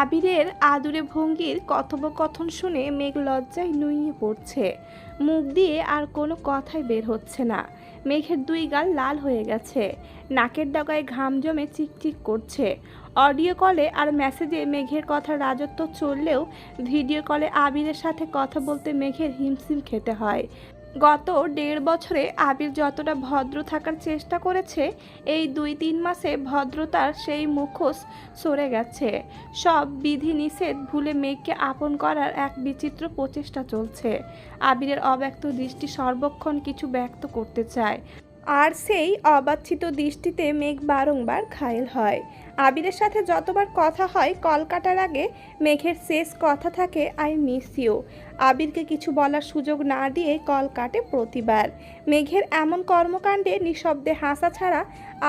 আবিরের আদুরে ভঙ্গির কথোপকথন শুনে মেঘ লজ্জায় নুইয়ে পড়ছে। মুখ দিয়ে আর কোনো কথাই বের হচ্ছে না। মেঘের দুই গাল লাল হয়ে গেছে। নাকের ডগায় ঘাম জমে চিকচিক করছে। অডিও কলে আর মেসেজে মেঘের কথা রাজত্ব চললেও ভিডিও কলে আবিরের সাথে কথা বলতে মেঘের হিমশিম খেতে হয়। গত দেড় বছরে আবির যতটা ভদ্র থাকার চেষ্টা করেছে, এই দুই তিন মাসে ভদ্রতার সেই মুখোশ সরে গেছে। সব বিধি নিষেধ ভুলে মেঘকে আপন করার এক বিচিত্র প্রচেষ্টা চলছে। আবিরের অব্যক্ত দৃষ্টি সর্বক্ষণ কিছু ব্যক্ত করতে চায়। আর সেই অবাচ্ছিত দৃষ্টিতে মেঘ বারংবার ঘায়েল হয়। আবিরের সাথে যতবার কথা হয়, কলকাতার আগে মেঘের শেষ কথা থাকে আই মিস ইউ আবিরকে কিছু বলার সুযোগ না দিয়ে কল কাটে প্রতিবার। মেঘের এমন কর্মকাণ্ডে নিঃশব্দে হাসা ছাড়া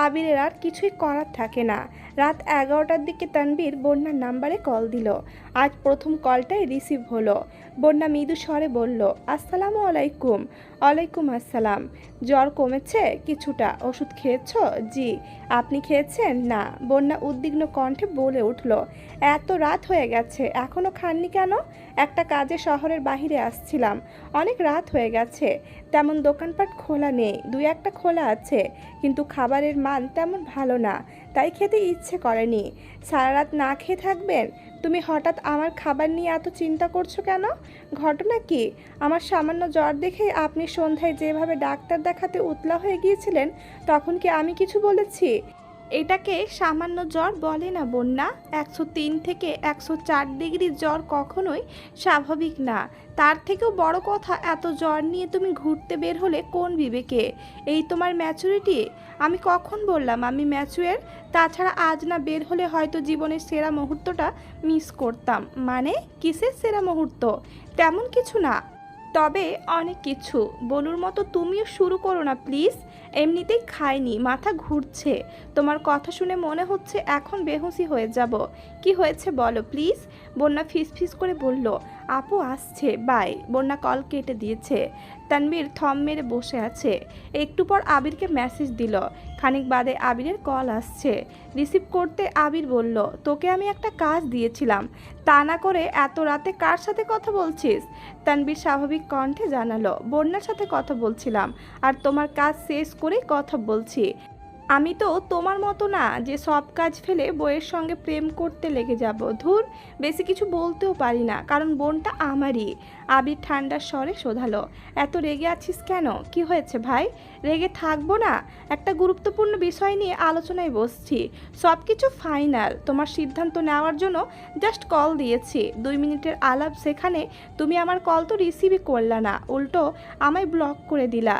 আবিরের আর কিছুই করার থাকে না। রাত এগারোটার দিকে তানবীর বন্যার নাম্বারে কল দিল। আজ প্রথম কলটাই রিসিভ হলো। বন্যা মৃদু স্বরে বলল, আসসালামু আলাইকুম। ওয়ালাইকুম আসসালাম। জ্বর কমেছে কিছুটা। ওষুধ খেয়েছো? জি। আপনি খেয়েছেন? না। বন্যা উদ্বিগ্ন কণ্ঠে বলে উঠল, এত রাত হয়ে গেছে, এখনও খাননি কেন? একটা কাজে শহরের বাইরে আসছিলাম। অনেক রাত হয়ে গেছে। তেমন দোকানপাট খোলা নেই। দুই একটা খোলা আছে। কিন্তু খাবারের মান তেমন ভালো না। তাই খেতে ইচ্ছে করেনি। সারা রাত না খেয়ে থাকবেন? তুমি হঠাৎ আমার খাবার নিয়ে এত চিন্তা করছ কেন? ঘটনা কি? আমার সামান্য জ্বর দেখেই আপনি সন্ধ্যায় যেভাবে ডাক্তার দেখাতে উতলা হয়ে গিয়েছিলেন, তখন কি আমি কিছু বলেছি? এটাকে সামান্য জ্বর বলে না বন্যা। একশো তিন থেকে একশো চার ডিগ্রি জ্বর কখনোই স্বাভাবিক না। তার থেকেও বড় কথা, এত জ্বর নিয়ে তুমি ঘুরতে বের হলে কোন বিবেকে? এই তোমার ম্যাচুরিটি আমি কখন বললাম আমি ম্যাচুয়ার তাছাড়া আজ না বের হলে হয়তো জীবনের সেরা মুহূর্তটা মিস করতাম। মানে কিসের সেরা মুহূর্ত? তেমন কিছু না। তবে অনেক কিছু। বলুর মতো তুমিও শুরু করো না প্লিজ এমনিতেই খাইনি, মাথা ঘুরছে। তোমার কথা শুনে মনে হচ্ছে এখন বেহুসি হয়ে যাব। কি হয়েছে বলো প্লিজ? বন্যা ফিস ফিস করে বলল, আপু আসছে, বাই। বন্যা কল কেটে দিয়েছে। তানবীর থম মেরে বসে আছে। একটু পর আবিরকে মেসেজ দিল। খানিক বাদে আবিরের কল আসছে। রিসিভ করতে আবির বলল, তোকে আমি একটা কাজ দিয়েছিলাম। তা না করে এত রাতে কার সাথে কথা বলছিস? তানবীর স্বাভাবিক কণ্ঠে জানালো, বন্যার সাথে কথা বলছিলাম। আর তোমার কাজ শেষ করেই কথা বলছি। আমি তো তোমার মতো না যে সব কাজ ফেলে বইয়ের সঙ্গে প্রেম করতে লেগে যাব। ধুর, বেশি কিছু বলতেও পারি না, কারণ বোনটা আমারই। আবির ঠান্ডার স্বরে শোধালো, এত রেগে আছিস কেন? কি হয়েছে ভাই? রেগে থাকব না? একটা গুরুত্বপূর্ণ বিষয় নিয়ে আলোচনায় বসছি। সব কিছু ফাইনাল। তোমার সিদ্ধান্ত নেওয়ার জন্য জাস্ট কল দিয়েছি। দুই মিনিটের আলাপ সেখানে তুমি আমার কল তো রিসিভই করলা না। উল্টো আমায় ব্লক করে দিলা।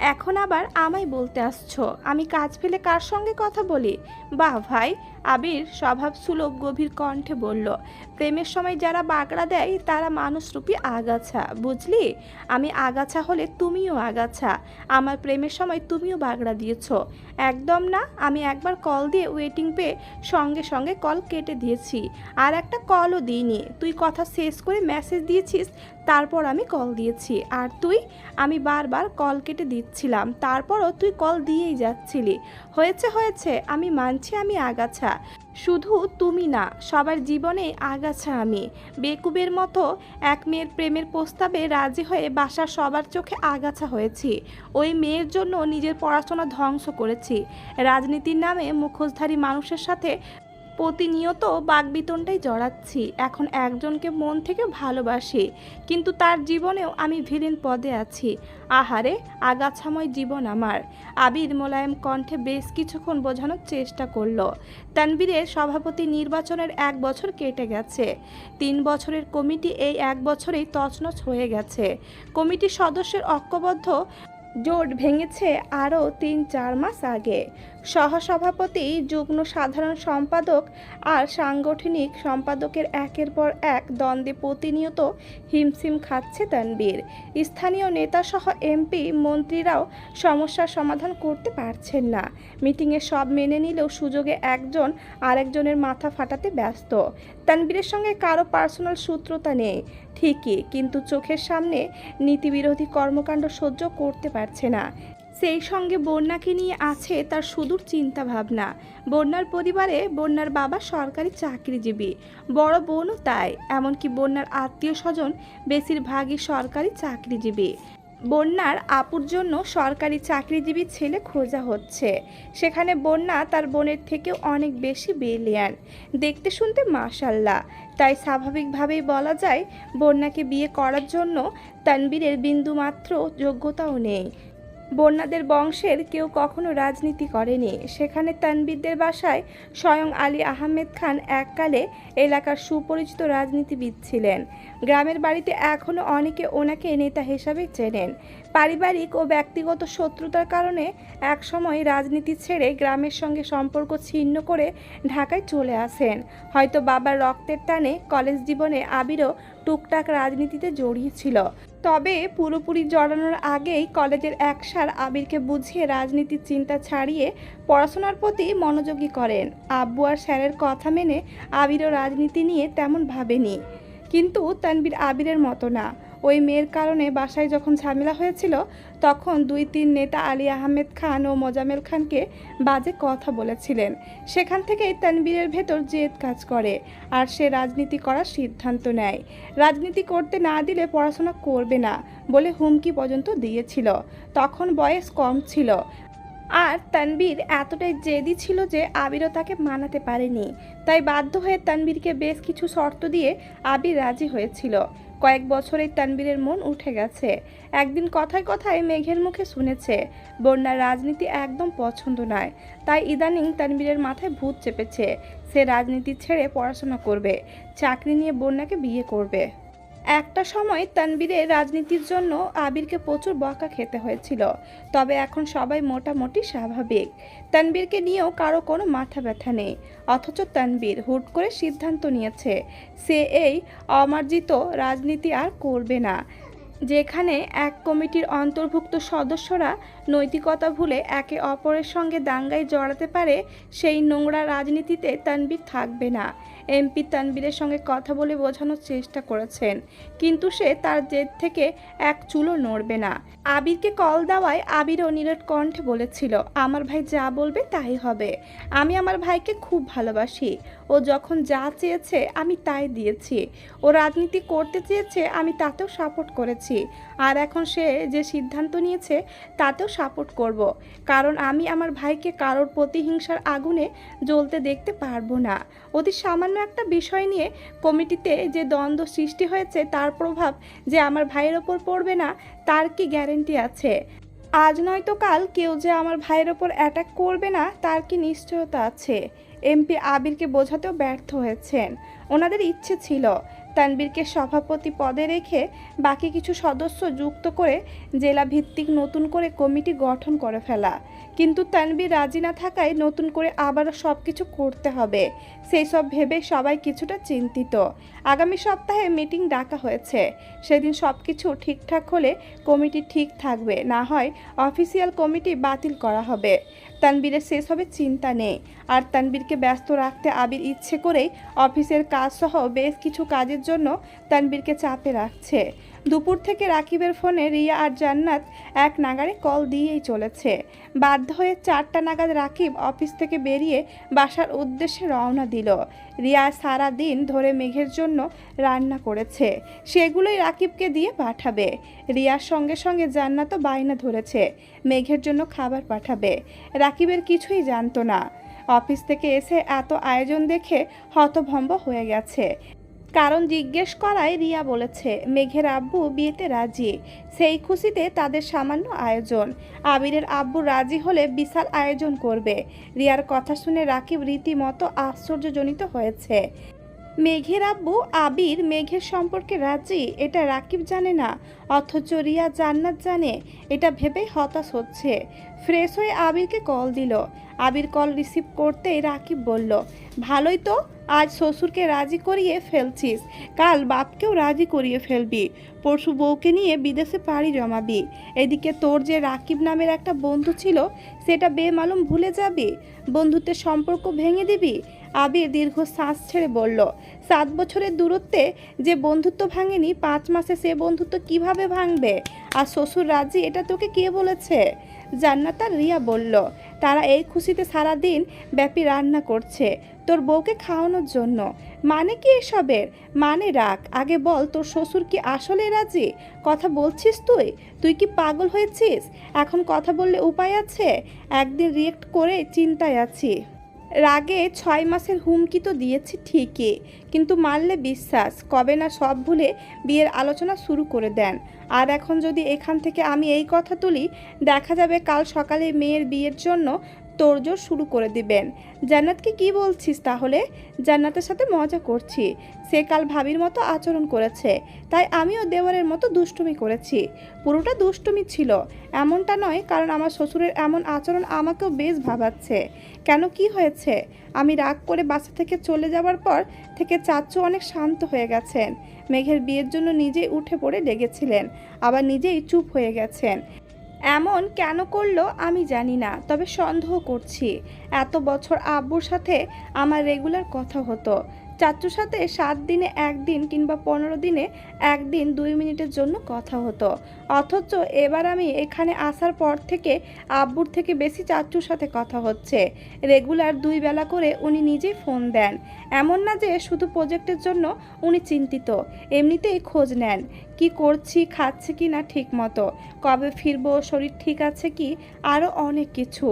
এখন আবার আমায় বলতে আসছো। আমি কাজ ফেলে কার সঙ্গে কথা বলি? বাহ ভাই, আবির স্বভাব সুলভ গভীর কণ্ঠে বলল, প্রেমের সময় যারা বাগড়া দেয়, তারা মানুষরূপী আগাছা, বুঝলি? আমি আগাছা হলে তুমিও আগাছা, আমার প্রেমের সময় তুমিও বাগড়া দিয়েছ। একদম না, আমি একবার কল দিয়ে ওয়েটিং পেয়ে সঙ্গে সঙ্গে কল কেটে দিয়েছি, আর একটা কলও দিইনি। তুই কথা শেষ করে মেসেজ দিয়েছিস তারপর আমি কল দিয়েছি। আর তুই? আমি বারবার কল কেটে দিচ্ছিলাম। তারপরও তুই কল দিয়েই যাচ্ছিলি। হয়েছে হয়েছে, আমি মানছি আমি আগাছা। শুধু তুমি না, সবার জীবনে আগাছা আমি। বেকুবের মতো এক মেয়ের প্রেমের প্রস্তাবে রাজি হয়ে বাসার সবার চোখে আগাছা হয়েছি। ওই মেয়ের জন্য নিজের পড়াশোনা ধ্বংস করেছি। রাজনীতির নামে মুখোশধারী মানুষের সাথে প্রতিনিয়ত বাগবিতনটাই জড়াচ্ছি। এখন একজনকে মন থেকে ভালোবাসি, কিন্তু তার জীবনেও আমি ভিলেন পদে আছি। আহারে, আগাছাময় জীবন আমার। আবির মোলায়েম কণ্ঠে বেশ কিছুক্ষণ বোঝানোর চেষ্টা করল। তানবীরের সভাপতি নির্বাচনের এক বছর কেটে গেছে। তিন বছরের কমিটি এই এক বছরেই তছনছ হয়ে গেছে। কমিটির সদস্যের ঐক্যবদ্ধ জোট ভেঙেছে আরও তিন চার মাস আগে। সহসভাপতি, যুগ্ম সাধারণ সম্পাদক আর সাংগঠনিক সম্পাদকের একের পর এক দ্বন্দ্বে প্রতিনিয়ত হিমশিম খাচ্ছে তানবীর স্থানীয় নেতাসহ এমপি মন্ত্রীরাও সমস্যার সমাধান করতে পারছেন না। মিটিংয়ে সব মেনে নিলেও সুযোগে একজন আরেকজনের মাথা ফাটাতে ব্যস্ত। তানবীরের সঙ্গে কারও পার্সোনাল সূত্রতা নেই। ঠিকই, কিন্তু চোখের সামনে নীতিবিরোধী কর্মকাণ্ড সহ্য করতে পারছে না। সেই সঙ্গে বন্যাকে নিয়ে আছে তার সুদূর চিন্তা ভাবনা বন্যার পরিবারে বন্যার বাবা সরকারি চাকরিজীবী। বড় বোনও তাই, এমনকি বন্যার আত্মীয় স্বজন বেশিরভাগই সরকারি চাকরিজীবী। বন্যার আপুর জন্য সরকারি চাকরিজীবী ছেলে খোঁজা হচ্ছে। সেখানে বন্যা তার বোনের থেকেও অনেক বেশি বেলিয়ান দেখতে শুনতে মাশাল্লাহ। তাই স্বাভাবিকভাবেই বলা যায়, বন্যাকে বিয়ে করার জন্য তানবীরের বিন্দুমাত্র যোগ্যতাও নেই। বন্যাদের বংশের কেউ কখনো রাজনীতি করেনি। সেখানে তানবিদদের বাসায় স্বয়ং আলী আহমেদ খান এককালে এলাকার সুপরিচিত রাজনীতিবিদ ছিলেন। গ্রামের বাড়িতে এখনও অনেকে ওনাকে নেতা হিসাবে চেনেন। পারিবারিক ও ব্যক্তিগত শত্রুতার কারণে একসময় রাজনীতি ছেড়ে গ্রামের সঙ্গে সম্পর্ক ছিন্ন করে ঢাকায় চলে আসেন। হয়তো বাবার রক্তের টানে কলেজ জীবনে আবিরও টুকটাক রাজনীতিতে জড়িয়েছিল তবে পুরোপুরি জড়ানোর আগেই কলেজের একসার আবিরকে বুঝিয়ে রাজনীতির চিন্তা ছাড়িয়ে পড়াশোনার প্রতি মনোযোগী করেন। আব্বু আর স্যারের কথা মেনে আবিরও রাজনীতি নিয়ে তেমন ভাবেনি। কিন্তু তানবির আবিরের মতো না। ওই মেয়ের কারণে বাসায় যখন ঝামেলা হয়েছিল, তখন দুই তিন নেতা আলী আহমেদ খান ও মোজামেল খানকে বাজে কথা বলেছিলেন। সেখান থেকেই তানবীরের ভেতর জেদ কাজ করে, আর সে রাজনীতি করার সিদ্ধান্ত নেয়। রাজনীতি করতে না দিলে পড়াশোনা করবে না বলে হুমকি পর্যন্ত দিয়েছিল। তখন বয়স কম ছিল। আর তানবীর এতটাই জেদি ছিল যে আবিরও তাকে মানাতে পারেনি। তাই বাধ্য হয়ে তানবীরকে বেশ কিছু শর্ত দিয়ে আবির রাজি হয়েছিল। কয়েক বছরেই তানবীরের মন উঠে গেছে। একদিন কথায় কথায় মেঘের মুখে শুনেছে, বন্যার রাজনীতি একদম পছন্দ নয়। তাই ইদানিং তানবীরের মাথায় ভূত চেপেছে। সে রাজনীতি ছেড়ে পড়াশোনা করবে, চাকরি নিয়ে বন্যাকে বিয়ে করবে। একটা সময় তানবীরের রাজনীতির জন্য আবিরকে প্রচুর বকা খেতে হয়েছিল। তবে এখন সবাই মোটামুটি স্বাভাবিক। তানবীরকে নিয়েও কারও কোনো মাথা ব্যথা নেই। অথচ তানবীর হুট করে সিদ্ধান্ত নিয়েছে, সে এই অমার্জিত রাজনীতি আর করবে না। যেখানে এক কমিটির অন্তর্ভুক্ত সদস্যরা নৈতিকতা ভুলে একে অপরের সঙ্গে দাঙ্গায় জড়াতে পারে, সেই নোংরা রাজনীতিতে তানবীর থাকবে না। এমপি তানবীরের সঙ্গে কথা বলে বোঝানোর চেষ্টা করেছেন। কিন্তু সে তার জেদ থেকে এক চুলো নড়বে না। আবিরকে কল দেওয়ায় আবিরও নিরট কণ্ঠে বলেছিল, আমার ভাই যা বলবে তাই হবে। আমি আমার ভাইকে খুব ভালোবাসি। ও যখন যা চেয়েছে আমি তাই দিয়েছি। ও রাজনীতি করতে চেয়েছে আমি তাতেও সাপোর্ট করেছি। আর এখন সে যে সিদ্ধান্ত নিয়েছে, তাতেও সাপোর্ট করব। কারণ আমি আমার ভাইকে কারোর প্রতিহিংসার আগুনে জ্বলতে দেখতে পারব না। অতি সামান্য একটা বিষয় নিয়ে কমিটিতে যে দ্বন্দ্ব সৃষ্টি হয়েছে, তার প্রভাব যে আমার ভাইয়ের ওপর পড়বে না, তার কি গ্যারেন্টি আছে? আজ নয়তো কাল কেউ যে আমার ভাইয়ের ওপর অ্যাটাক করবে না, তার কি নিশ্চয়তা আছে? এমপি আবিরকে বোঝাতেও ব্যর্থ হয়েছেন। ওনাদের ইচ্ছে ছিল তানবীরকে সভাপতি পদে রেখে বাকি কিছু সদস্য যুক্ত করে জেলা ভিত্তিক নতুন করে কমিটি গঠন করে ফেলা। কিন্তু তানবীর রাজি না থাকায় নতুন করে আবারও সব কিছু করতে হবে। সেই সব ভেবে সবাই কিছুটা চিন্তিত। আগামী সপ্তাহে মিটিং ডাকা হয়েছে। সেদিন সব কিছু ঠিকঠাক হলে কমিটি ঠিক থাকবে, না হয় অফিসিয়াল কমিটি বাতিল করা হবে। তানবীরের শেষ হবে চিন্তা নেই। আর তানবীরকে ব্যস্ত রাখতে আবির ইচ্ছে করেই অফিসের কাজসহ বেশ কিছু কাজের জন্য তানবীরকে চাপে রাখছে। দুপুর থেকে রাকিবের ফোনে রিয়া আর জান্নাত এক নাগারে কল দিয়েই চলেছে। বাধ্য হয়ে চারটা নাগাদ রাকিব অফিস থেকে বেরিয়ে বাসার উদ্দেশ্যে রওনা দিল। রিয়া সারা দিন ধরে মেঘের জন্য রান্না করেছে। সেগুলোই রাকিবকে দিয়ে পাঠাবে। রিয়ার সঙ্গে সঙ্গে জান্নাতও বায়না ধরেছে। মেঘের জন্য খাবার পাঠাবে। রাকিবের কিছুই জানতো না। অফিস থেকে এসে এত আয়োজন দেখে হতভম্ব হয়ে গেছে। কারণ জিজ্ঞেস করায় রিয়া বলেছে, মেঘের আব্বু বিয়েতে রাজি, সেই খুশিতে তাদের সামান্য আয়োজন। আবিরের আব্বু রাজি হলে বিশাল আয়োজন করবে। রিয়ার কথা শুনে রাকিব রীতিমতো আশ্চর্যজনিত হয়েছে। মেঘের আব্বু আবির মেঘের সম্পর্কে রাজি, এটা রাকিব জানে না, অথচ রিয়া জান্নাত জানে, এটা ভেবেই হতাশ হচ্ছে। ফ্রেশ হয়ে আবিরকে কল দিল। আবির কল রিসিভ করতেই রাকিব বলল, ভালোই তো, আজ শ্বশুরকে রাজি করিয়ে ফেলছিস। কাল বাপকেও রাজি করিয়ে ফেলবি। পরশু বউকে নিয়ে বিদেশে পাড়ি জমাবি। এদিকে তোর যে রাকিব নামের একটা বন্ধু ছিল, সেটা বেমালুম ভুলে যাবি? বন্ধুত্বের সম্পর্ক ভেঙে দিবি? আবির দীর্ঘ শ্বাস ছেড়ে বলল, সাত বছরের দূরত্বে যে বন্ধুত্ব ভাঙেনি, পাঁচ মাসে সে বন্ধুত্ব কীভাবে ভাঙবে? আর শ্বশুর রাজি, এটা তোকে কে বলেছে? জান্নাত আর রিয়া বলল তারা এই খুশিতে সারা দিন ব্যাপী রান্না করছে। তোর বউকে খাওয়ানোর জন্য। মানে কি এসবের? মানে রাখ আগে বল, তোর শ্বশুর কি আসলে রাজি? কথা বলছিস তুই? তুই কি পাগল হয়েছিস? এখন কথা বললে উপায় আছে? একদিন রিয়েক্ট করে চিন্তায় আছি। রাগে ছয় মাসের হুমকি তো দিয়েছি ঠিকই, কিন্তু মানলে বিশ্বাস, কবে না সব ভুলে বিয়ের আলোচনা শুরু করে দেন। আর এখন যদি এখান থেকে আমি এই কথা তুলি, দেখা যাবে কাল সকালে মেয়ের বিয়ের জন্য তোড়জোড় শুরু করে দিবেন। জান্নাতকে কি বলছিস তাহলে? জান্নাতের সাথে মজা করছি। সে কাল ভাবির মতো আচরণ করেছে। তাই আমিও দেওয়ারের মতো দুষ্টুমি করেছি। পুরোটা দুষ্টুমি ছিল। এমনটা নয়, কারণ আমার শ্বশুরের এমন আচরণ আমাকেও বেশ ভাবাচ্ছে। কেন কি হয়েছে? আমি রাগ করে বাসা থেকে চলে যাওয়ার পর থেকে চাচ্চু অনেক শান্ত হয়ে গেছেন। মেঘের বিয়ের জন্য নিজেই উঠে পড়ে লেগেছিলেন। আবার নিজেই চুপ হয়ে গেছেন। এমন কেন করল আমি জানি না, তবে সন্দেহ করছি। এত বছর আব্বুর সাথে আমার রেগুলার কথা হতো। চাচুর সাথে সাত দিনে একদিন কিংবা পনেরো দিনে একদিন দুই মিনিটের জন্য কথা হতো। অথচ এবার আমি এখানে আসার পর থেকে আব্বুর থেকে বেশি চাচুর সাথে কথা হচ্ছে। রেগুলার দুই বেলা করে উনি নিজেই ফোন দেন। এমন না যে শুধু প্রজেক্টের জন্য উনি চিন্তিত, এমনিতেই খোঁজ নেন, কি করছি, খাচ্ছি কি না ঠিক মতো, কবে ফিরবো, শরীর ঠিক আছে কি আরও অনেক কিছু।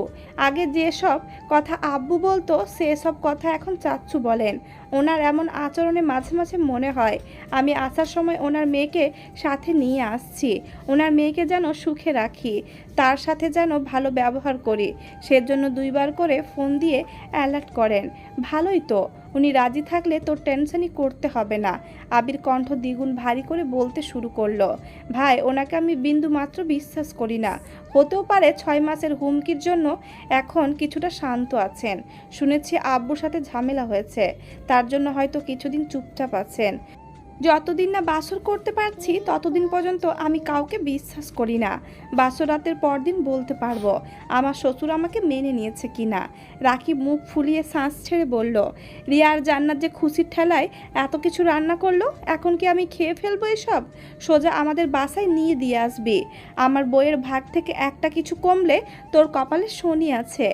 আগে যেসব কথা আব্বু বলতো, সেসব কথা এখন চাচ্ছু বলেন। ওনার এমন আচরণে মাঝে মাঝে মনে হয়। আমি আসার সময় ওনার মেয়েকে সাথে নিয়ে আসছি। ওনার মেয়েকে যেন সুখে রাখি, তার সাথে যেন ভালো ব্যবহার করি। সেজন্য দুইবার করে ফোন দিয়ে অ্যালার্ট করেন। ভালোই তো। উনি রাজি থাকলে তোর টেনশনই করতে হবে না। আবির কণ্ঠ দ্বিগুণ ভারী করে বলতে শুরু করল, ভাই, ওনাকে আমি বিন্দু মাত্র বিশ্বাস করি না। হতেও পারে ছয় মাসের হুমকির জন্য এখন কিছুটা শান্ত আছেন। শুনেছি আব্বুর সাথে ঝামেলা হয়েছে। তার জন্য হয়তো কিছুদিন চুপচাপ আছেন। যতদিন না বাসর করতে পারছি, ততদিন পর্যন্ত আমি কাউকে বিশ্বাস করি না। বাসর রাতের পরদিন বলতে পারব, আমার শ্বশুর আমাকে মেনে নিয়েছে কি না রাকিব মুখ ফুলিয়ে শ্বাস ছেড়ে বলল, রিয়ার জান্নাত যে খুশির ঠেলায় এত কিছু রান্না করল, এখন কি আমি খেয়ে ফেলব এসব? সোজা আমাদের বাসায় নিয়ে দিয়ে আসবি। আমার বইয়ের ভাগ থেকে একটা কিছু কমলে তোর কপালে শনি আছে।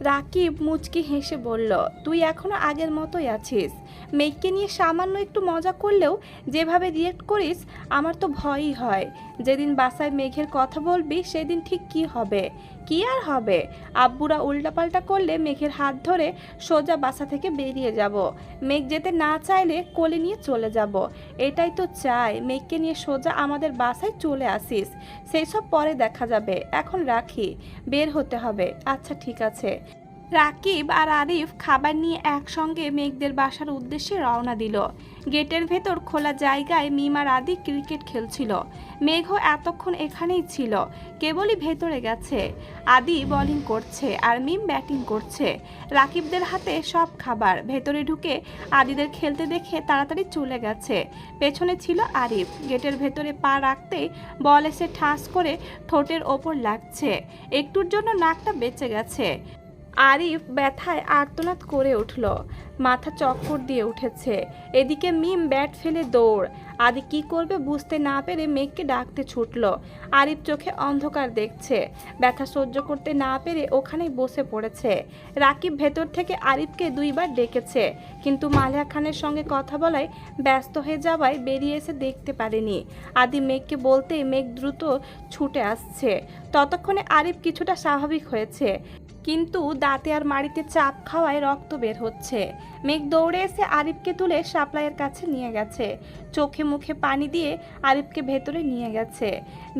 রাকিব মুচকি হেসে বলল, তুই এখনও আগের মতোই আছিস। মেঘকে নিয়ে সামান্য একটু মজা করলেও যেভাবে রিয়েক্ট করিস, আমার তো ভয়ই হয়। যেদিন বাসায় মেঘের কথা বলবি, সেদিন ঠিক কি হবে? কি আর হবে? আব্বুরা উল্টাপাল্টা করলে মেঘের হাত ধরে সোজা বাসা থেকে বেরিয়ে যাব। মেঘ যেতে না চাইলে কোলে নিয়ে চলে যাব। এটাই তো চাই, মেঘকে নিয়ে সোজা আমাদের বাসায় চলে আসিস। সেই সব পরে দেখা যাবে, এখন রাখি। বের হতে হবে। আচ্ছা ঠিক আছে। রাকিব আর আরিফ খাবার নিয়ে একসঙ্গে মেঘদের বাসার উদ্দেশ্যে রওনা দিল। গেটের ভেতর খোলা জায়গায় মিম আর আদি ক্রিকেট খেলছিল। মেঘও এতক্ষণ এখানেই ছিল, কেবলই ভেতরে গেছে। আদি বলিং করছে আর মিম ব্যাটিং করছে। রাকিবদের হাতে সব খাবার, ভেতরে ঢুকে আদিদের খেলতে দেখে তাড়াতাড়ি চলে গেছে। পেছনে ছিল আরিফ, গেটের ভেতরে পা রাখতেই বল এসে ঠাস করে ঠোঁটের ওপর লাগছে। একটুর জন্য নাকটা বেঁচে গেছে। আরিফ ব্যথায় আর্তনাদ করে উঠল। মাথা চক্কর দিয়ে উঠেছে। এদিকে মিম ব্যাট ফেলে দৌড়। আদি কি করবে বুঝতে না পেরে মেঘকে ডাকতে ছুটল। আরিফ চোখে অন্ধকার দেখছে। ব্যথা সহ্য করতে না পেরে ওখানেই বসে পড়েছে। রাকিব ভেতর থেকে আরিফকে দুইবার ডেকেছে। কিন্তু মালিয়া খানের সঙ্গে কথা বলায় ব্যস্ত হয়ে যাওয়ায় বেরিয়ে এসে দেখতে পারেনি। আদি মেঘকে বলতেই মেঘ দ্রুত ছুটে আসছে। ততক্ষণে আরিফ কিছুটা স্বাভাবিক হয়েছে। কিন্তু দাঁতে আর মাড়িতে চাপ খাওয়ায় রক্ত বের হচ্ছে। মেঘ দৌড়ে এসে আরিফকে তুলে সাপ্লাইয়ের কাছে নিয়ে গেছে। চোখে মুখে পানি দিয়ে আরিফকে ভেতরে নিয়ে গেছে।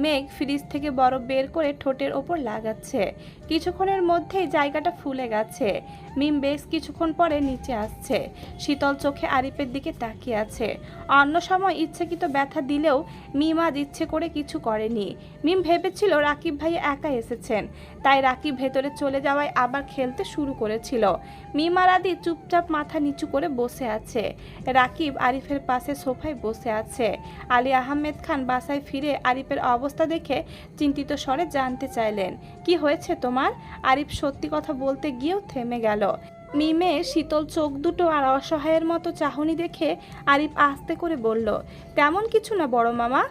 মেঘ ফ্রিজ থেকে বরফ বের করে ঠোঁটের ওপর লাগাচ্ছে। কিছুক্ষণের মধ্যেই জায়গাটা ফুলে গেছে। মিম বেশ কিছুক্ষণ পরে নিচে আসছে। শীতল চোখে আরিফের দিকে তাকিয়ে আছে। অন্য সময় ইচ্ছাকৃত ব্যথা দিলেও মিম আজ ইচ্ছে করে কিছু করেনি। মিম ভেবেছিল রাকিব ভাই একা এসেছেন। তাই রাকিব ভেতরে চলে যাওয়ায় আবার খেলতে শুরু করেছিল। মিম আর আদি চুপচাপ মাথা নিচু করে বসে আছে। রাকিব আরিফের পাশে সোফায় বসে আছে। আলী আহমেদ খান বাসায় ফিরে আরিফের অবস্থা দেখে চিন্তিত স্বরে জানতে চাইলেন, কি হয়েছে তোমার? আরিফ সত্যি কথা বলতে গিয়েও থেমে গেল। মিমে শীতল চোখ দুটো আর অসহায়ের মতো চাহনি দেখে আরিফ আস্তে করে বলল, তেমন কিছু না বড় মামা।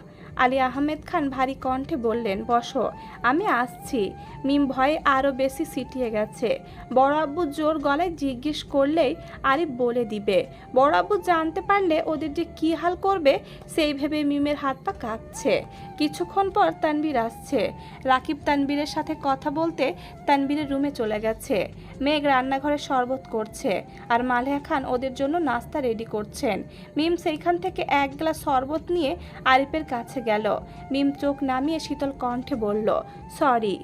আলী আহমেদ খান ভারী কণ্ঠে বললেন, বসো, আমি আসছি। মিম ভয়ে আরও বেশি সিটিয়ে গেছে। বড় আব্বু জোর গলায় জিজ্ঞেস করলেই আরিফ বলে দিবে। বড় আব্বু জানতে পারলে ওদের যে কী হাল করবে, সেই ভেবে মিমের হাত পা কাঁপছে। কিছুক্ষণ পর তানবীর আসছে। রাকিব তানবীরের সাথে কথা বলতে তানবীরের রুমে চলে গেছে। মেঘ রান্নাঘরে শরবত করছে আর মালিয়া খান ওদের জন্য নাস্তা রেডি করছেন। মিম সেইখান থেকে এক গ্লাস শরবত নিয়ে আরিফের কাছে গেল। মিম চোখ নামিয়ে শীতল কণ্ঠে বলল, সরি।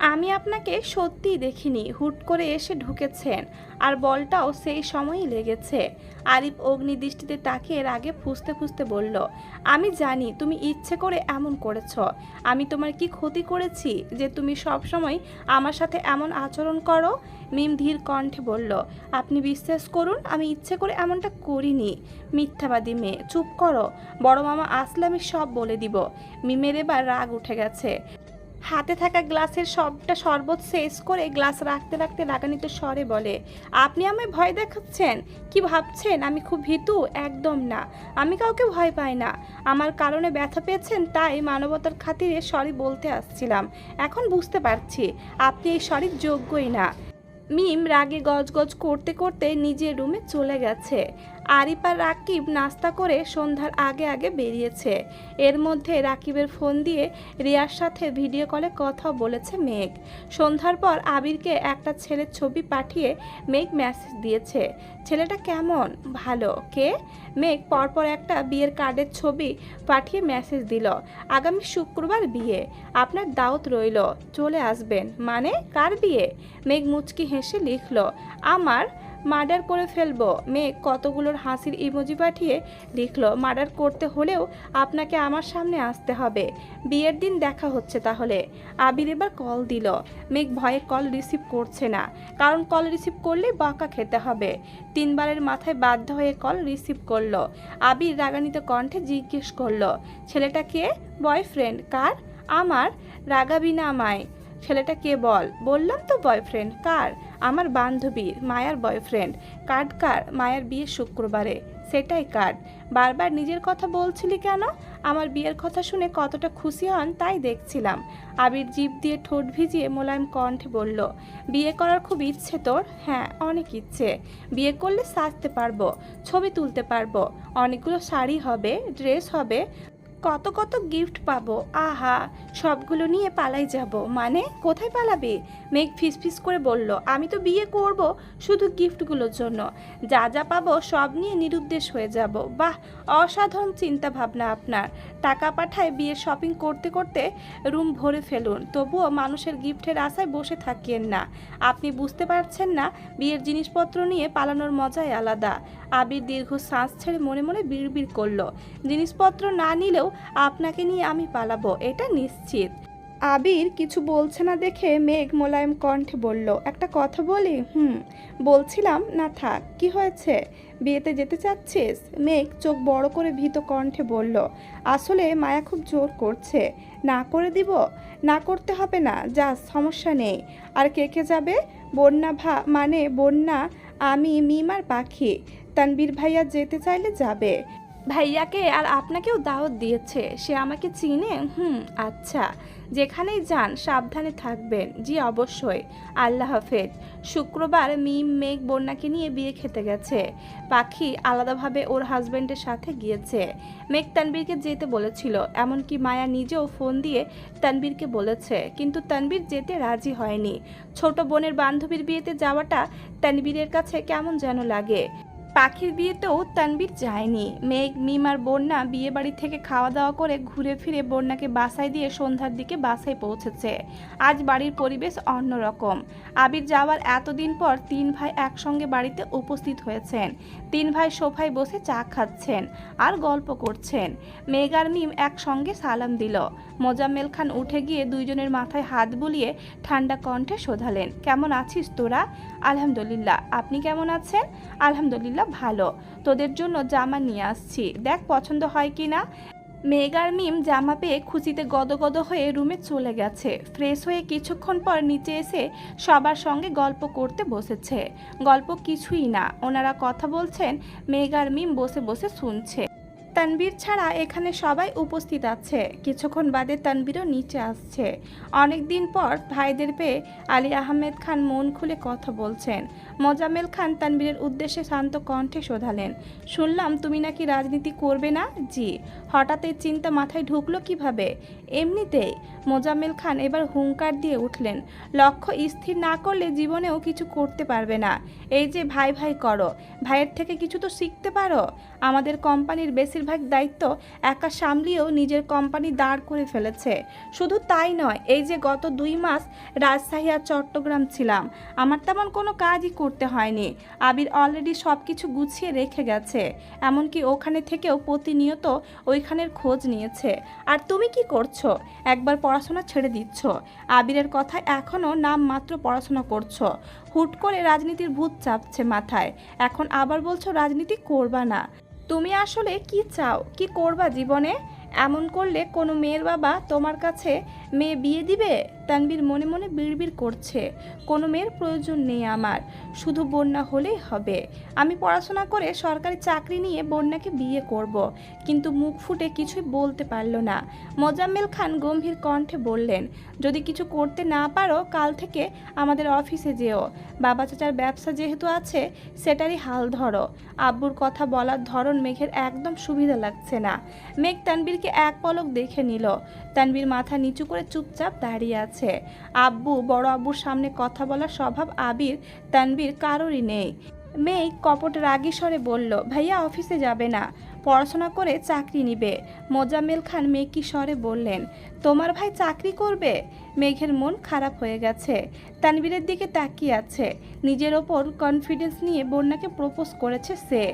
আমি আপনাকে সত্যিই দেখিনি, হুট করে এসে ঢুকেছেন, আর বলটাও সেই সময়ই লেগেছে। আরিফ অগ্নিদৃষ্টিতে তাকিয়ে রাগে ফুসতে ফুসতে বলল, আমি জানি তুমি ইচ্ছে করে এমন করেছ। আমি তোমার কি ক্ষতি করেছি যে তুমি সব সময় আমার সাথে এমন আচরণ করো? মিম ধীর কণ্ঠে বলল, আপনি বিশ্বাস করুন, আমি ইচ্ছে করে এমনটা করিনি। মিথ্যাবাদী মেয়ে, চুপ করো। বড় মামা আসলে আমি সব বলে দিব। মিমের এবার রাগ উঠে গেছে। হাতে থাকা গ্লাসের সবটা শরবত শেষ করে গ্লাস রাখতে রাখতে রাগানিত স্বরে বলে, আপনি আমায় ভয় দেখাচ্ছেন? কি ভাবছেন? আমি খুব ভীতু। একদম না। আমি কাউকে ভয় পাই না। আমার কারণে ব্যথা পেয়েছেন, তাই মানবতার খাতিরে সরি বলতে আসছিলাম। এখন বুঝতে পারছি, আপনি এই সরির যোগ্যই না। মিম রাগে গজগজ করতে করতে নিজের রুমে চলে গেছে। আরিফ আর রাকিব নাস্তা করে সন্ধ্যার আগে আগে বেরিয়েছে। এর মধ্যে রাকিবের ফোন দিয়ে রিয়ার সাথে ভিডিও কলে কথা বলেছে মেঘ। সন্ধ্যার পর আবিরকে একটা ছেলের ছবি পাঠিয়ে মেঘ মেসেজ দিয়েছে। ছেলেটা কেমন? ভালো? কে? মেঘ পরপর একটা বিয়ের কার্ডের ছবি পাঠিয়ে মেসেজ দিল। আগামী শুক্রবার বিয়ে। আপনার দাওয়াত রইল। চলে আসবেন। মানে কার বিয়ে? মেঘ মুচকি হেসে লিখলো, আমার মার্ডার করে ফেলব। মেয়ে কতগুলোর হাসির ইমোজি পাঠিয়ে লিখলো, মার্ডার করতে হলেও আপনাকে আমার সামনে আসতে হবে। বিয়ের দিন দেখা হচ্ছে তাহলে। আবির এবার কল দিল। মেঘ ভয়ে কল রিসিভ করছে না, কারণ কল রিসিভ করলেই বাঁকা খেতে হবে। তিনবারের মাথায় বাধ্য হয়ে কল রিসিভ করল। আবির রাগানিত কণ্ঠে জিজ্ঞেস করল, ছেলেটা কে? বয়ফ্রেন্ড? কার? আমার? রাগাবি না আমায়। ছেলেটা কে বল? বললাম তো বয়ফ্রেন্ড কার? আমার বান্ধবীর মায়ার বয়ফ্রেন্ড কার্ড কার? মায়ের বিয়ে শুক্রবারে। সেটাই কার্ড। বারবার নিজের কথা বলছিলি কেন? আমার বিয়ের কথা শুনে কতটা খুশি হন তাই দেখছিলাম। আবির জিভ দিয়ে ঠোঁট ভিজিয়ে মোলায়েম কণ্ঠে বলল, বিয়ে করার খুব ইচ্ছে তোর? হ্যাঁ অনেক ইচ্ছে। বিয়ে করলে সাজতে পারব, ছবি তুলতে পারব। অনেকগুলো শাড়ি হবে, ড্রেস হবে। কত কত গিফট পাবো। আহা, সবগুলো নিয়ে পালাই যাব। মানে কোথায় পালাবে? মেঘ ফিসফিস করে বলল, আমি তো বিয়ে করব শুধু গিফটগুলোর জন্য। যা যা পাবো সব নিয়ে নিরুদ্দেশ হয়ে যাব। বাহ, অসাধারণ চিন্তা ভাবনা আপনার। টাকা পাঠায় বিয়ে শপিং করতে করতে রুম ভরে ফেলুন। তবুও মানুষের গিফটের আশায় বসে থাকিয়েন না। আপনি বুঝতে পারছেন না, বিয়ের জিনিসপত্র নিয়ে পালানোর মজাই আলাদা। আবির দীর্ঘ শ্বাস ছেড়ে মনে মনে বিড়বিড় করল। জিনিসপত্র না নিলেও আপনাকে নিয়ে আমি পালাবো, এটা নিশ্চিত। আবির কিছু বলছে না দেখে মেঘ মোলায়েম কণ্ঠে বলল, একটা কথা বলি? হুম। বলছিলাম, না থাক, কি হয়েছে? বিয়েতে যেতে চাচ্ছিস? মেঘ চোখ বড় করে ভীত কণ্ঠে বলল, আসলে মায়া খুব জোর করছে। না করে দিব? না করতে হবে না, যা, সমস্যা নেই। আর কে কে যাবে? বন্যা ভা মানে বন্যা, আমি মিমার পাখি। তানবীর ভাইয়া যেতে চাইলে যাবে। ভাইয়াকে আর আপনাকেও দাওয়াত দিয়েছে। সে আমাকে চিনে? হুম আচ্ছা। যেখানেই যান, সাবধানে থাকবেন। জি, অবশ্যই। আল্লাহ হাফেজ। শুক্রবার মিম, মেঘ, বন্যাকে নিয়ে বিয়ে খেতে গেছে। পাখি আলাদাভাবে ওর হাজবেন্ডের সাথে গিয়েছে। মেঘ তানবীরকে যেতে বলেছিল। এমনকি মায়া নিজেও ফোন দিয়ে তানবীরকে বলেছে। কিন্তু তানবীর যেতে রাজি হয়নি। ছোট বোনের বান্ধবীর বিয়েতে যাওয়াটা তানবীরের কাছে কেমন যেন লাগে। পাখির বিয়েতেও তানবীর যায়নি। মেঘ, মিম আর বন্যা বিয়ে বাড়ি থেকে খাওয়া দাওয়া করে ঘুরে ফিরে বন্যাকে বাসায় দিয়ে সন্ধ্যার দিকে বাসায় পৌঁছেছে। আজ বাড়ির পরিবেশ অন্যরকম। আবির যাওয়ার এতদিন পর তিন ভাই একসঙ্গে বাড়িতে উপস্থিত হয়েছেন। তিন ভাই সোফায় বসে চা খাচ্ছেন আর গল্প করছেন। মেঘ আর মিম একসঙ্গে সালাম দিল। মোজাম্মেল খান উঠে গিয়ে দুইজনের মাথায় হাত বুলিয়ে ঠান্ডা কণ্ঠে শোধালেন, কেমন আছিস তোরা? আলহামদুলিল্লাহ, আপনি কেমন আছেন? আলহামদুলিল্লাহ ভালো। তোদের জন্য জামা নিয়ে আসছি। দেখ পছন্দ হয় কি না? মেঘ আর মিম জামা পেয়ে খুশিতে গদগদ হয়ে রুমে চলে গেছে। ফ্রেশ হয়ে কিছুক্ষণ পর নিচে এসে সবার সঙ্গে গল্প করতে বসেছে। গল্প কিছুই না। ওনারা কথা বলছেন, মেগার মিম বসে বসে শুনছে। তানবীর ছাড়া এখানে সবাই উপস্থিত আছে। কিছুক্ষণ বাদে তানবীরও নিচে আসছে। অনেক দিন পর ভাইদের পেয়ে আলী আহমেদ খান মন খুলে কথা বলছেন। মোজাম্মেল খান তানবীরের উদ্দেশ্যে শান্ত কণ্ঠে শোধালেন, শুনলাম তুমি নাকি রাজনীতি করবে না? জি। হঠাৎ এই চিন্তা মাথায় ঢুকলো কীভাবে? এমনিতেই মোজাম্মেল খান এবার হুঙ্কার দিয়ে উঠলেন, লক্ষ্য স্থির না করলে জীবনেও কিছু করতে পারবে না। এই যে ভাই ভাই করো, ভাইয়ের থেকে কিছু তো শিখতে পারো। আমাদের কোম্পানির বেশিরভাগ দায়িত্ব একা সামলিয়েও নিজের কোম্পানি দাঁড় করে ফেলেছে। শুধু তাই নয়, এই যে গত দুই মাস রাজশাহী আর চট্টগ্রাম ছিলাম, আমার তেমন কোনো কাজই করতে হয়নি। আবির অলরেডি সব কিছু গুছিয়ে রেখে গেছে, এমনকি ওখানে থেকেও প্রতিনিয়ত ওইখানের খোঁজ নিয়েছে। আর তুমি কি করছ? একবার পড়াশোনা ছেড়ে দিচ্ছ। আবিরের কথা এখনও নাম মাত্র পড়াশোনা করছ। হুট করে রাজনীতির ভূত চাপছে মাথায়। এখন আবার বলছো রাজনীতি করবা না। তুমি আসলে কি চাও, কি করবা জীবনে? এমন করলে কোনো মেয়ের বাবা তোমার কাছে মেয়ে বিয়ে দিবে? তানবীর মনে মনে বিড়বিড় করছে, কোনো মেয়ের প্রয়োজন নেই আমার, শুধু বন্যা হলেই হবে। আমি পড়াশোনা করে সরকারি চাকরি নিয়ে বন্যাকে বিয়ে করব। কিন্তু মুখ ফুটে কিছুই বলতে পারল না। মোজাম্মেল খান গম্ভীর কণ্ঠে বললেন, যদি কিছু করতে না পারো, কাল থেকে আমাদের অফিসে যেও। বাবা চাচার ব্যবসা যেহেতু আছে, সেটারই হাল ধরো। আব্বুর কথা বলার ধরন মেঘের একদম সুবিধা লাগছে না। মেঘ তানবীরকে এক পলক দেখে নিল। তানবীর মাথা নিচু করে চুপচাপ দাঁড়িয়ে আছে। আব্বু, বড় আব্বুর সামনে কথা বলার স্বভাব আবির, তানবির কারোরই নেই। মেয়ে কপট রাগী স্বরে বলল, ভাইয়া, অফিসে যাবে না। পড়াশোনা করে চাকরি নিবে। মোজামেল খান মেয়ে কি স্বরে বললেন, তোমার ভাই চাকরি করবে? মেঘের মন খারাপ হয়ে গেছে। তানবীরের দিকে তাকিয়ে আছে। নিজের ওপর কনফিডেন্স নিয়ে বন্যাকে প্রপোজ করেছে সে।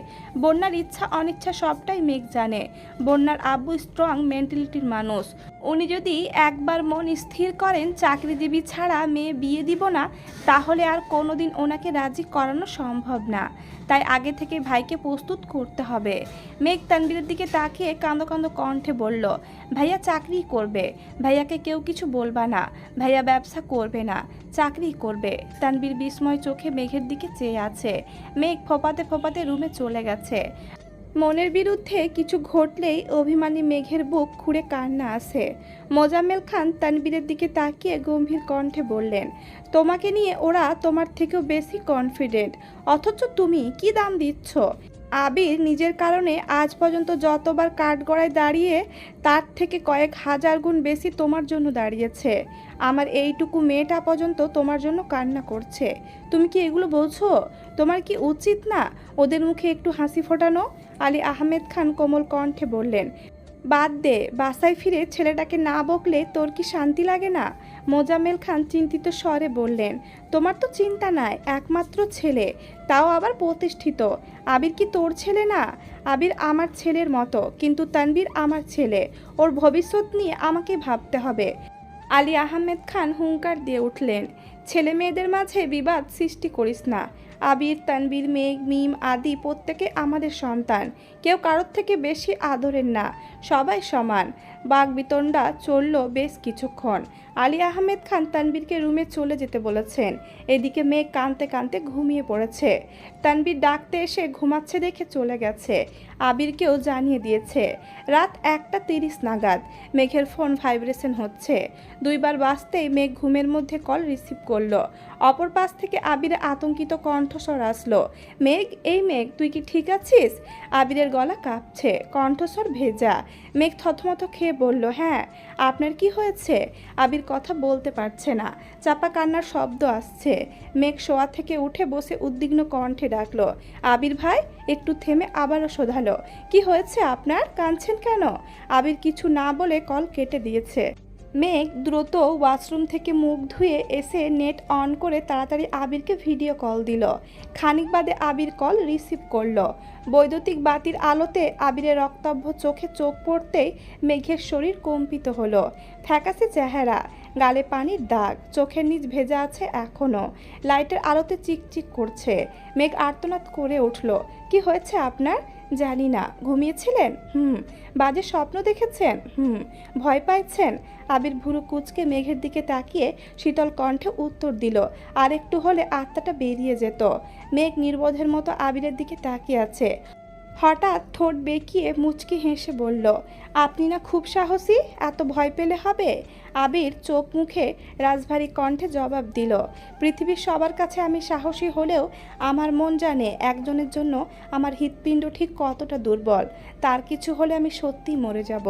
বন্যার ইচ্ছা, অনিচ্ছা সবটাই মেঘ জানে। বন্যার আব্বু স্ট্রং মেন্টালিটির মানুষ। উনি যদি একবার মন স্থির করেন, চাকরিজীবী ছাড়া মেয়ে বিয়ে দিব না, তাহলে আর কোনোদিন ওনাকে রাজি করানো সম্ভব না। তাই আগে থেকে ভাইকে প্রস্তুত করতে হবে। মেঘ তানবীরের দিকে তাকিয়ে কাঁদো কাঁদো কণ্ঠে বলল, ভাইয়া চাকরি করবে। ভাইয়াকে কেউ কিছু বলবা না। ভাইয়া ব্যবসা করবে না, চাকরি করবে। তানবীর বিস্ময় চোখে মেঘের দিকে চেয়ে আছে। মেঘ ফোপাতে ফোপাতে রুমে চলে গেছে। মনের বিরুদ্ধে কিছু ঘটলেই অভিমানী মেঘের বুক খুঁড়ে কান্না আসে মোজাম্মেল খান তানবীরের দিকে তাকিয়ে গম্ভীর কণ্ঠে বললেন, তোমাকে নিয়ে ওরা তোমার থেকেও বেশি কনফিডেন্ট অথচ তুমি কি দাম দিচ্ছ? আবির নিজের কারণে আজ পর্যন্ত যতবার কাঠগড়ায় দাঁড়িয়ে তার থেকে কয়েক হাজার গুণ বেশি তোমার জন্য দাঁড়িয়েছে। আমার এইটুকু মেয়েটা পর্যন্ত তোমার জন্য কান্না করছে। তুমি কি এগুলো বোঝো তোমার কি উচিত না ওদের মুখে একটু হাসি ফোটানো? আলী আহমেদ খান কোমল কণ্ঠে বললেন, বাদ দে, বাসায় ফিরে ছেলেটাকে না বকলে তোর কি শান্তি লাগে না? মোজাম্মেল খান চিন্তিত স্বরে বললেন, তোমার তো চিন্তা নাই, একমাত্র ছেলে, তাও আবার প্রতিষ্ঠিত। আবির কি তোর ছেলে না? আবির আমার ছেলের মতো, কিন্তু তানবীর আমার ছেলে। ওর ভবিষ্যৎ নিয়ে আমাকে ভাবতে হবে। আলী আহমেদ খান হুঙ্কার দিয়ে উঠলেন, ছেলে মেয়েদের মাঝে বিবাদ সৃষ্টি করিস না। আবির, তানবীর, মেঘ, মিম আদি প্রত্যেকে আমাদের সন্তান। কেউ কারোর থেকে বেশি আদরের না, সবাই সমান। বাঘ বিতণ্ডা চলল বেশ কিছুক্ষণ। আলী আহমেদ খান তানবীরকে রুমে চলে যেতে বলেছেন। এদিকে মেঘ কানতে কানতে ঘুমিয়ে পড়েছে। তানবীর ডাকতে এসে ঘুমাচ্ছে দেখে চলে গেছে। আবিরকেও জানিয়ে দিয়েছে, রাত একটা তিরিশ নাগাদ। মেঘের ফোন ভাইব্রেশন হচ্ছে। দুইবার বাঁচতেই মেঘ ঘুমের মধ্যে কল রিসিভ করল। অপর পাশ থেকে আবিরের আতঙ্কিত কণ্ঠস্বর আসলো। মেঘ, এই মেঘ, তুই কি ঠিক আছিস? আবিরের গলা কাঁপছে, কণ্ঠস্বর ভেজা। মেঘ থতমত খেয়ে বলল হ্যাঁ আপনার কি হয়েছে? আবির কথা বলতে পারছে না। চাপা কান্নার শব্দ আসছে। মেঘ শোয়া থেকে উঠে বসে উদ্বিগ্ন কণ্ঠে ডাকলো, আবির ভাই, একটু থেমে আবারও শোধালো। কি হয়েছে আপনার? কাঁদছেন কেন? আবির কিছু না বলে কল কেটে দিয়েছে। মেঘ দ্রুত ওয়াশরুম থেকে মুখ ধুয়ে এসে নেট অন করে তাড়াতাড়ি আবিরকে ভিডিও কল দিল। খানিক বাদে আবির কল রিসিভ করল। বৈদ্যুতিক বাতির আলোতে আবিরের রক্তাভ চোখে চোখ পড়তেই মেঘের শরীর কম্পিত হলো। ফ্যাকাসে চেহারা, গালে পানির দাগ, চোখের নিচ ভেজা আছে এখনও লাইটের আলোতে চিকচিক করছে। মেঘ আর্তনাদ করে উঠল, কি হয়েছে আপনার? জানি না, ঘুমিয়েছিলেন? হুম, বাজে স্বপ্ন দেখেছেন? হুম, ভয় পাইছেন? আবির ভুরু কুচকে মেঘের দিকে তাকিয়ে শীতল কণ্ঠে উত্তর দিল আর একটু হলে আত্মাটা বেরিয়ে যেত। মেঘ নির্বোধের মতো আবিরের দিকে তাকিয়ে আছে। হঠাৎ ঠোঁট বেঁকিয়ে মুচকি হেসে বলল, আপনি না খুব সাহসী? এত ভয় পেলে হবে? আবির চোখ মুখে রাজভারী কণ্ঠে জবাব দিল, পৃথিবীর সবার কাছে আমি সাহসী হলেও আমার মন জানে একজনের জন্য আমার হৃৎপিণ্ড ঠিক কতটা দুর্বল। তার কিছু হলে আমি সত্যি মরে যাব।